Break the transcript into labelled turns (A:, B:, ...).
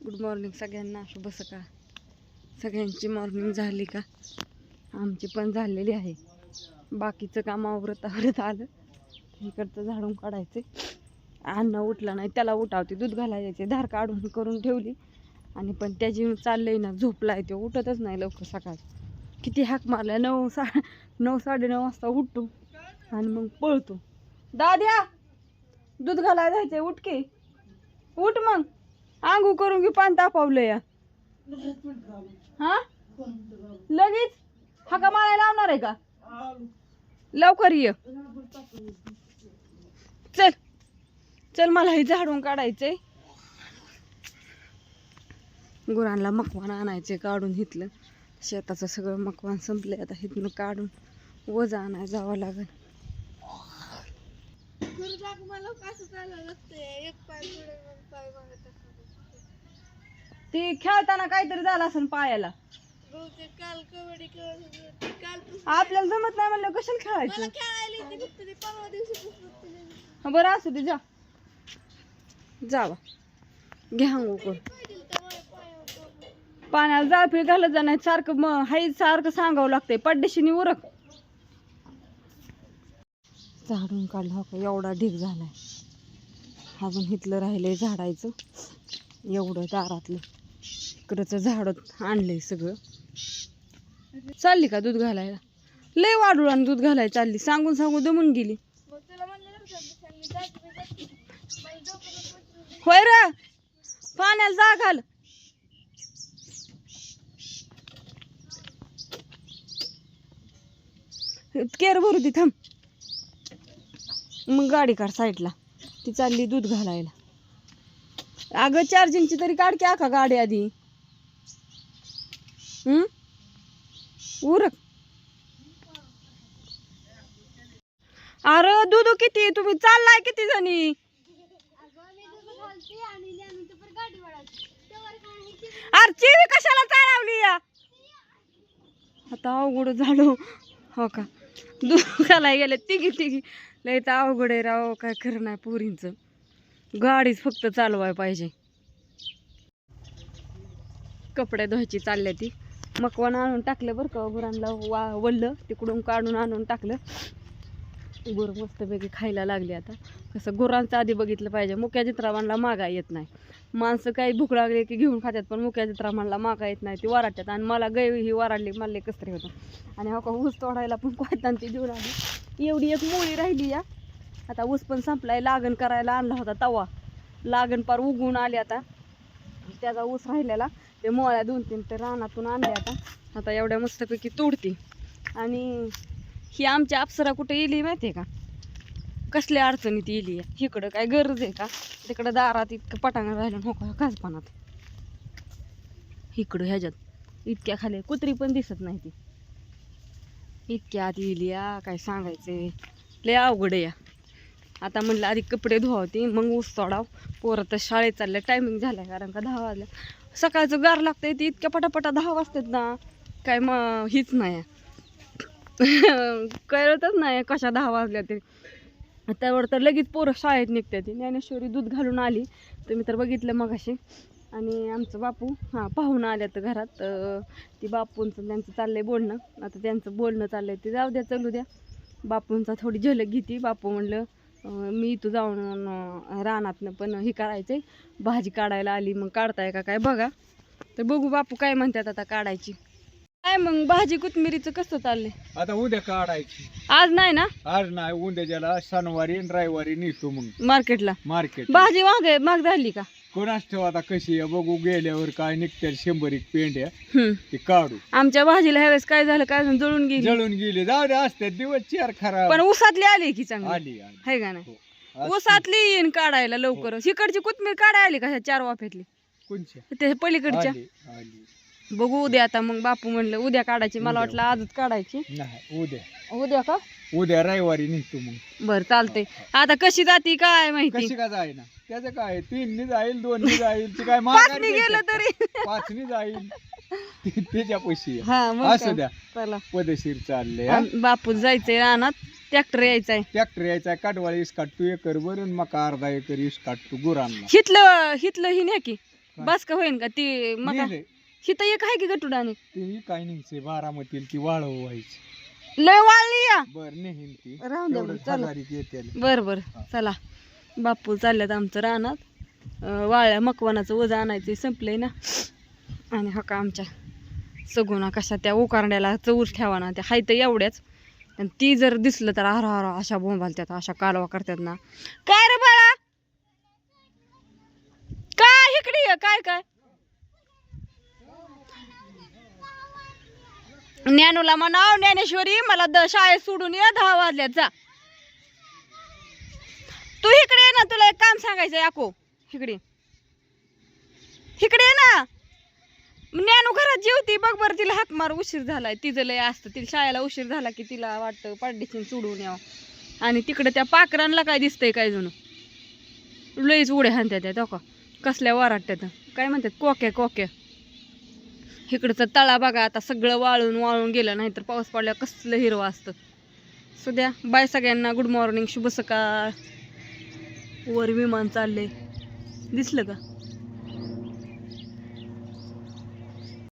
A: Good morning सगळ्यांना. शुभ सकाळ. सगळ्यांची मॉर्निंग झाली का? आमची पण झालेली आहे. बाकीचं काम आवरत आवरत आलं. इकडचं झाडून काढायचे अन्न उठला नाही त्याला उठावते. दूध घालायचे धार काढून करून ठेवली. आणि पण त्याची चाललंय ना झोपलाय ते. उठतच नाही लवकर सकाळ. किती हाक मारल्या. नऊ सा नऊ साडेनऊ वाजता उठतो आणि मग पळतो. दाद्या दूध घालायला जायचंय. उठ की. उठ मग. आंघू करून घे पान तापवलं या. हा? लगेच? हाका मारायला लावणार आहे का? लवकर ये. चल. चल मला हे झाडून काढायचंय. गुरांना मकवान आणायचे काढून हिथलं शेताचं सगळं मकवान संपलंय आता हिथनं काढून वज आणायला जावं लागेल.
B: मला कसं चालायला लागतंय एक पाय पुढे पाय मागे.
A: ते खेळताना काहीतरी झालं असेल पायाला.
B: बहुतेक काल कबड्डी खेळत होते. काल
A: आपल्याला जमत नाही म्हणलं कशाला खेळायचं?
B: खेळायला येते फक्त ते परवा दिवशी पुस्तक
A: बरं असू दे जा. जावा. घ्या अंघोळ करून पाण्याला जाळफीळ घालत जा नाही सारखं मग हाई सारखं सांगावं लागतंय. पड्डेशीनी उरक. झाडून काढला हो का? एवढा ढीक झालाय. अजून इथलं राहिलंय झाडायचं. एवढं दारातलं. चक्करचं झाड आणलंय सगळं. चालली का दूध घालायला? लय वाढूळ आणि दूध घालायला चालली. सांगून सांगून दमून गेली. होय र पाण्याला जा घाल. केर भरू दे थांब. मग गाडी काढ साईडला. ती चालली दूध घालायला. अगं चार्जिंगची तरी काढ की आखा गाडी आधी. उरक. अरे दूध किती? तुम्ही चाललाय किती जणी? अरे चिवी कशाला चालवली या? आता अवघड झालो. हो का? दुखाला गेले तिघी तिघी. लय तर अवघड आहे राव काय खरं नाही पोरींचं. गाडीच फक्त चालवाय पाहिजे. कपडे धुवायची चालल्या ती. मकवान आणून टाकलं बरं का गुरांना वा वळलं तिकडून काढून आणून टाकलं. गुरं मस्तपैकी खायला लागली आता. कसं गुरांचं आधी बघितलं पाहिजे मुक्या चित्रावांना मागा येत नाही. माणसं काही भूक लागली की घेऊन खातात पण मुक्या चित्रामानला मागा येत नाही ती वराटतात आणि मला गै ही वराडली मारले कसरे होतं. आणि हो का ऊस तोडायला पण कोयतान ती देऊन आली एवढी एक मुळी राहिली या. आता ऊस पण संपलाय लागण करायला आणला होता तवा. लागण पार उगवून आली आता. त्याचा ऊस राहिलेला. ते मोळ्या दोन तीन तर रानातून आणले आता. आता एवढ्या मस्तपैकी तोडती. आणि ही आमच्या अप्सरा कुठे येली माहिती आहे का? कसल्या अडचणीत येली आहे? इकडं काय गरज आहे का? तिकडं दारात इतकं पटांगण राहिलं नको का इकडं ह्याच्यात इतक्या खाली कुत्री पण दिसत नाही ती. इतक्या आत येली या काय सांगायचे लय अवघड आहे या. आता म्हणलं आधी कपडे धुवावती मग ऊस तोडाव. पोरं तर शाळेत चाललं टायमिंग झालाय कारण का दहा वाजल्या. सकाळचं गार लागतंय ती इतक्या पटापटा दहा वाजतात ना. काय मग हीच नाही. कळतच नाही कशा दहा वाजल्या ते. त्यावर तर लगेच पोरं शाळेत निघते ती ज्ञानेश्वरी दूध घालून आली. तुम्ही तर बघितलं मग अशी आणि आमचं बापू हां पाहून आल्या तर घरात ती बापूंचं त्यांचं चाललंय बोलणं. आता त्यांचं बोलणं चाललंय. ते जाऊ द्या चलू द्या. बापूंचा थोडी झलक घेते. बापू म्हणलं मी इथं जाऊन रानातनं पण हे करायचंय. भाजी काढायला आली मग काढताय का काय बघा. तर बघू बापू काय म्हणतात आता काढायची. काय मग भाजी कोथमिरीचं कसं चाललंय?
C: आता उद्या काढायची.
A: आज नाही ना?
C: आज नाही उद्याच्याला शनिवारी आणि रविवारी नेतो मग.
A: मार्केटला
C: मार्केट
A: भाजी माग माग झाली का?
C: कोणाच ठेव आता कशी आहे? बघू गेल्यावर काय निघते शंभर एक पेंड्या
A: हम्म.
C: ते काढू.
A: आमच्या भाजीला ह्यावेळेस काय झालं? काय झालं, जळून गेली.
C: जळून गेले. जाऊ दे असते. दिवस चार खराब.
A: पण ऊसातली आली की चांगली.
C: आली आली.
A: हाय का नाही?
C: हो. असते.
A: ऊसातली येईन काढायला लवकरच इकडची कोथमीर काढायला आली का ह्या चार वाफ्यातली
C: कोणच्या?
A: ते पलीकडच्या.
C: आली आली.
A: बघू उद्या आता मग बापू म्हणलं उद्या काढायची. मला. वाटलं आजच काढायची.
C: नाही उद्या.
A: उद्या का?
C: उद्या रविवारी निघतो मग.
A: बर चालतंय. आता कशी जाती काय माहिती?
C: कशी का जाईना? त्याचं काय तीननी जाईल दोननी जाईल ती काय
A: पाचनी गेलं तरी.
C: पाचनी जाईल. ती- त्याच्या पैसे
A: हा मग
C: असू
A: काय.
C: द्या.
A: चला.
C: पदशीर चालले
A: आम- बापू जायचंय रानात. ट्रॅक्टर यायचाय.
C: ट्रॅक्टर यायचा काटवाळी इस काटतो एकर भरून मका अर्धा एकर इस काटतो गुरांना.
A: हितलं हितलं ही नाही की. बस का होईन का? ती मग. हिथं एक आहे की गटुड
C: ती काय नाही बारामतीला ती वाळव व्हायची.
A: लय वाळली या.
C: बर नेहीन ती.
A: राहून दे मग,
C: तेवढं
A: चला.
C: हजारीत येते
A: बर बर.
C: हा.
A: चला. बापू चालल्यात आमचं रानात. वाळ्या मकवानाचं वज आणायचं संपलंय ना. आणि हा का आमच्या सगुना कशा त्या उकारण्याला चौर ठेवा ना त्या हाय तर एवढ्याच. आणि ती जर दिसलं तर हरा हरा अशा बोंबालतात अशा कालवा करतात ना. काय रे बाळा? काय इकडे ये, काय काय? ज्ञानूला म्हणाव ज्ञानेश्वरी मला द शाळेत सोडून ये दहा वाजल्यात जा. तू इकडे ये ना तुला एक काम सांगायचं अको इकडे. इकडे ये ना. ज्ञानू घरात जेवती बघ बरं तिला हाक मार उशीर झालाय. तिचं लय असतं. तिला शाळेला उशीर झाला की तिला वाटतं पाडीची चुडून यावं. आणि तिकडं त्या पाकरांना काय दिसतंय काय जणू लईच उड्या हाणत्या त्या तो का कसल्या वराटत्यात काय म्हणतात? कोक्या कोक्या. इकडचं तळा बघा आता सगळं वाळून वाळून गेलं नाही तर पाऊस पडल्यावर कसलं हिरवं असतं. सध्या बाय सगळ्यांना गुड मॉर्निंग शुभ सकाळ. वर विमान चालले. दिसलं का?